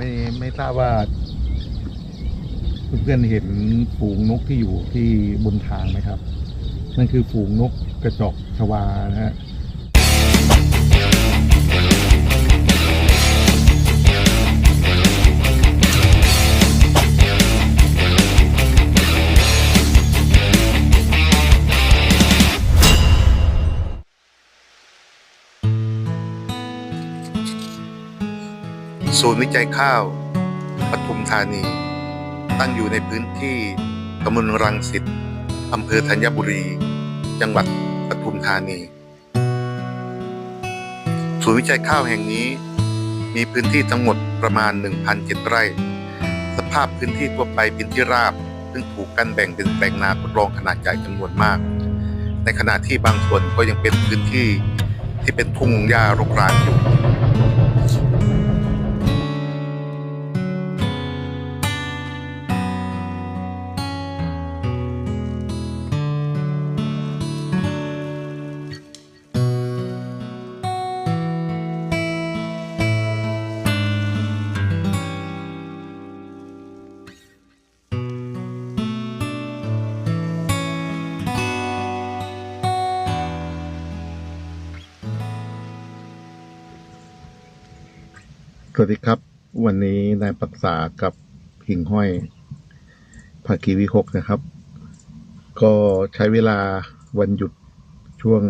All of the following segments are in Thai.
ไม่ไม่ทราบว่าเพื่อนๆเห็นฝูงนกที่อยู่ที่บนทางไหมครับ นั่นคือฝูงนกกระจอกชวานะฮะ ศูนย์วิจัยข้าวปทุมธานี ตั้งอยู่ในพื้นที่ตำบลรังสิตอำเภอธัญบุรี จังหวัดปทุมธานี ศูนย์วิจัยข้าวแห่งนี้ มีพื้นที่ทั้งหมดประมาณ 1,007 ไร่ สภาพพื้นที่ทั่วไปเป็นที่ราบ ซึ่งถูกกันแบ่งเป็นแปลงนาทดลองขนาดใหญ่จำนวนมาก ในขณะที่บางส่วนก็ยังเป็นพื้นที่ที่เป็นทุ่งหญ้ารกรากอยู่ วัสดีครับ วันนี้นายปรักษากับหิ่งห้อยภาคีวิหกนะครับ ก็ใช้เวลาวันหยุดช่วง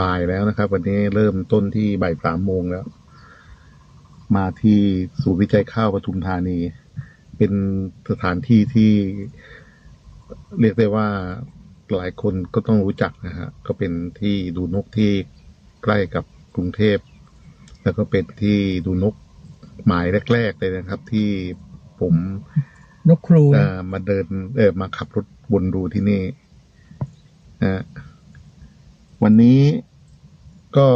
บ่ายแล้วนะครับ วันนี้เริ่มต้นที่บ่ายสามโมงแล้ว มาที่ศูนย์วิจัยข้าวปทุมธานี เป็นสถานที่ที่เรียกได้ว่าหลายคนก็ต้องรู้จักนะฮะก็เป็นที่ดูนกที่ใกล้กับกรุงเทพ แล้วก็เป็นที่ดูนก หมายแรก ๆ เลยนะครับ ที่ผมนกครูเอ่อมาเดิน เออมาขับรถวนดูที่นี่นะฮะวันนี้ก็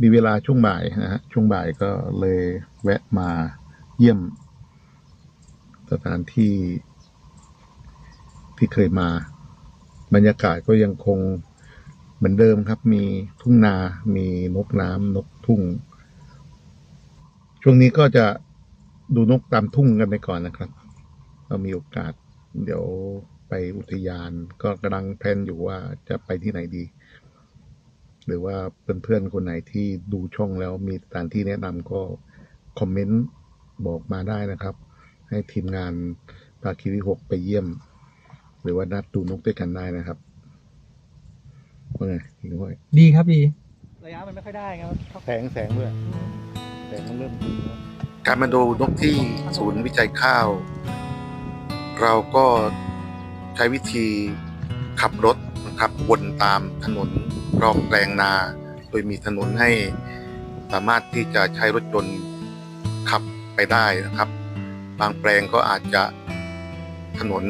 มีเวลาช่วงบ่ายนะฮะช่วงบ่ายก็เลยแวะมาเยี่ยม สถานที่ที่เคยมา บรรยากาศก็ยังคงเหมือนเดิมครับ มีทุ่งนา มีนกน้ำนกทุ่ง ช่วงนี้ก็จะดูนกตามทุ่งกันไปก่อนนะครับ เรามีโอกาส เดี๋ยวไปอุทยานก็กำลังแพลนอยู่ว่าจะไปที่ไหนดี หรือว่าเพื่อนๆคนไหนที่ดูช่องแล้วมีสถานที่แนะนำก็คอมเมนต์บอกมาได้นะครับ ให้ทีมงานภาคีวิหกไปเยี่ยม หรือว่านัดดูนกด้วยกันได้นะครับว่าไงหิงห้อยดีครับดี ระยะมันไม่ค่อยได้ครับ แสงแสงด้วย แสงมันเริ่มดีแล้วการมาดูนกที่ศูนย์วิจัยข้าว เราก็ใช้วิธีขับรถนะครับวนตามถนนรอบแปลงนา โดยมีถนนให้สามารถที่จะใช้รถยนต์ขับไปได้นะครับ บางแปลงก็อาจจะถนน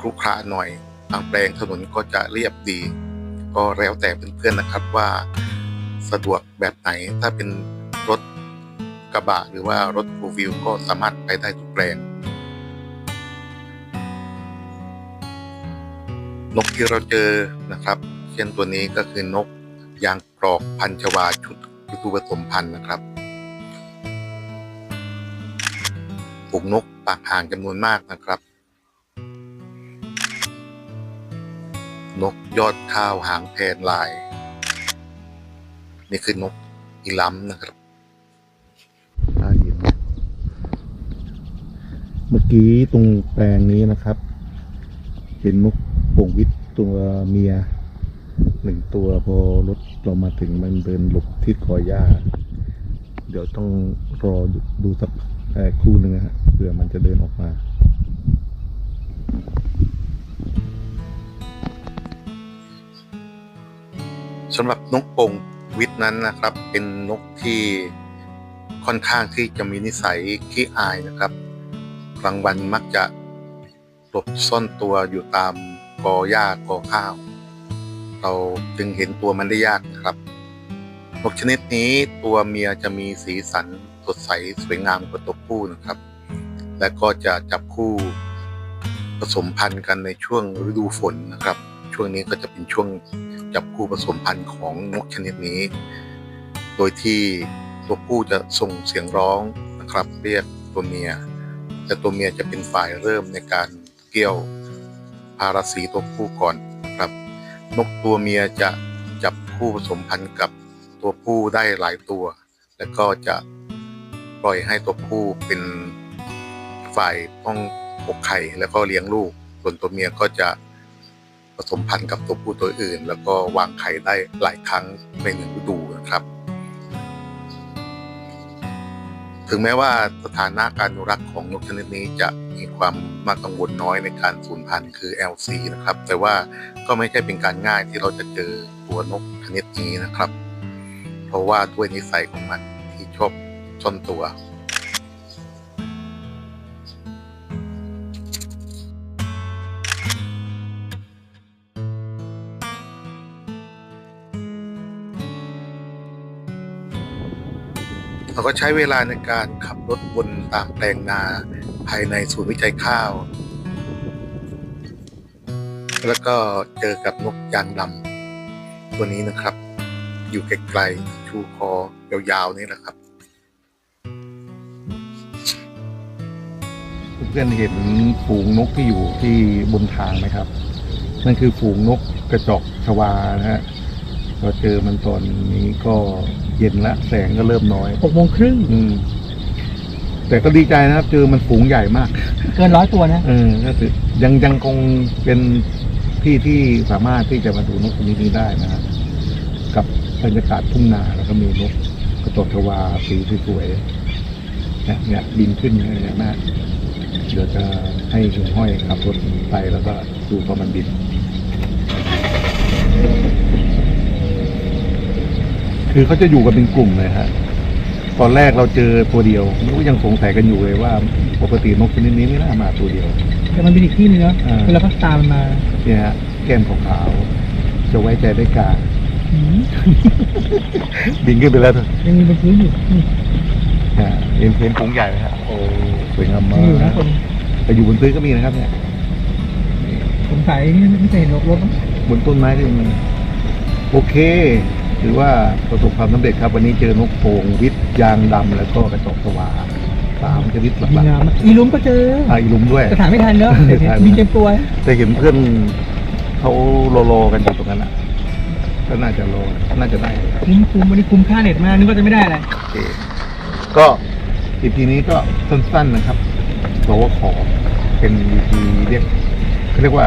ครุขระหน่อย บางแปลงถนนก็จะเรียบดี ก็แล้วแต่เพื่อนๆนะครับว่าสะดวกแบบไหนถ้าเป็น รถกระบะหรือว่ารถฟูวิวก็สามารถไปได้ทุกแปลง นกที่เราเจอนะครับ เช่นตัวนี้ก็คือนกยางกรอกพันชวาชุดฤดูผสมพันธุ์นะครับฝูงนกปากห่างจำนวนมากนะครับ นกยอดข้าวหางแพนลาย นี่คือนกอีลัมนะครับ เมื่อกี้ตรงแปลงนี้นะครับ เป็นนกโป่งวิทย์ตัวเมียหนึ่งตัวพอรถเรามาถึงมันเดินหลบที่กอหญ้า เดี๋ยวต้องรอดูสักเอ่ครู่หนึ่งฮะเผื่อมันจะเดินออกมาสำหรับนกโป่งวิทย์นั้นนะครับ เป็นนกที่ค่อนข้างที่จะมีนิสัยขี้อายนะครับ กลางวันมักจะหลบซ่อนตัวอยู่ตามกอหญ้ากอข้าว เราจึงเห็นตัวมันได้ยากครับนกชนิดนี้ตัวเมียจะมีสีสันสดใสสวยงามกว่าตัวผู้นะครับ และก็จะจับคู่ผสมพันธุ์กันในช่วงฤดูฝนนะครับ ช่วงนี้ก็จะเป็นช่วงจับคู่ผสมพันธุ์ของนกชนิดนี้ โดยที่ตัวผู้จะส่งเสียงร้องนะครับ เรียกตัวเมีย แต่ตัวเมียจะเป็นฝ่ายเริ่มในการเกี่ยวพาราสีตัวผู้ก่อนนะครับ นกตัวเมียจะจับคู่ผสมพันธุ์กับตัวผู้ได้หลายตัว แล้วก็จะปล่อยให้ตัวผู้เป็นฝ่ายป้องปกไข่แล้วก็เลี้ยงลูก ส่วนตัวเมียก็จะผสมพันธุ์กับตัวผู้ตัวอื่น แล้วก็วางไข่ได้หลายครั้งในหนึ่งฤดู ถึงแม้ว่าสถานะการอนุรักษ์ของนกชนิดนี้จะมีความมากกังวลน้อยในการสูญพันธุ์คือ LC นะครับ แต่ว่าก็ไม่ใช่เป็นการง่ายที่เราจะเจอตัวนกชนิดนี้นะครับ เพราะว่าด้วยนิสัยของมันที่ชอบซ่อนตัว เราก็ใช้เวลาในการขับรถวนตามแปลงนาภายในศูนย์วิจัยข้าว แล้วก็เจอกับนกยางดำตัวนี้นะครับ อยู่ไกลๆชูคอยาวๆนี่แหละครับ เพื่อนเห็นฝูงนกที่อยู่ที่บนทางไหมครับ นั่นคือฝูงนกกระจอกชวานะฮะ เราเจอมันตอนนี้ก็เย็นละแสงก็เริ่มน้อยหกโมงครึ่งอืม แต่ก็ดีใจนะครับ เจอมันฝูงใหญ่มาก เกินร้อยตัวนะ เออก็คือยังยังคงเป็นที่ที่สามารถที่จะมาดูนกชนิดนี้ได้นะครับกับบรรยากาศทุ่งนาแล้วก็มีนกกระจอกชวาสีสวยๆเนี่ยเนี่ยบินขึ้นเนี่ยนะเดี๋ยวจะให้คุณห้อยขับรถไปแล้วก็ดูพอมันบิน คือเขาจะอยู่กันเป็นกลุ่มเลยฮะตอนแรกเราเจอตัวเดียวก็ยังสงสัยกันอยู่เลยว่า ปกตินกชนิดนี้ไม่น่ามาตัวเดียว แต่มันเป็นอีกที่หนึงเนาะอ่า เวลาพักตามมันมาเนี่ยฮะแก้มขาวๆจะไว้ใจได้กาหืมบินขึ้นไปแล้วเถอะยังมีบนพื้นอยู่นี่อ่าเห็นเห็นฝูงใหญ่ไหมฮะโอ้สวยงามมายังอยู่นะกคนแต่อยู่บนพื้นก็มีนะครับเนี่ย สงสัยนี่ไม่เคยเห็นรถรถมั้งบนต้นไม้ก็มีโอเค ถือว่าประสบความสำเร็จครับ วันนี้เจอนกโป่งวิทย์ยางดำแล้วก็กระจอกสวาสามชนิดหดีลักงามมากอีลุมก็เจอๆอ่าอีลุมด้วยจะถ่ายไม่ทันเนาะเดี๋ยวถ่ายไม่ทันมีเต็มตัวแต่เห็นเพื่อนเขาโลโลกันอยู่ตรงนั้นอะก็น่าจะโลน่าจะได้คุ้มคุ้มวันนี้คุ้มค่าเน็ตมากนึกว่าจะไม่ได้อะไรโอเคก็อีพีนี้ก็สั้นๆนะครับเราว่าขอเป็นอีพีเรียกเขาเรียกว่า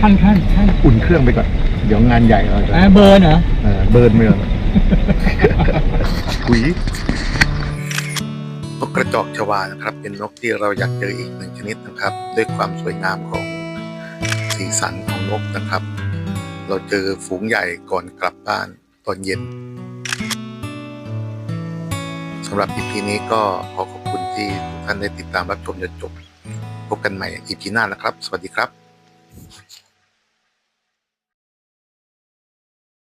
ขั้นขั้นขั้นอุ่นเครื่องไปก่อน เดี๋ยวงานใหญ่เราจะอ่าเบิร์นเหรอเออเบิร์นไปก่อนหุยนกกระจอกชวานะครับ เป็นนกที่เราอยากเจออีกหนึ่งชนิดนะครับ ด้วยความสวยงามของสีสันของนกนะครับ เราเจอฝูงใหญ่ก่อนกลับบ้านตอนเย็นสำหรับ EP นี้ก็ขอขอบคุณที่ทุกท่านได้ติดตามรับชมจนจบ พบกันใหม่ EP หน้านะครับ สวัสดีครับ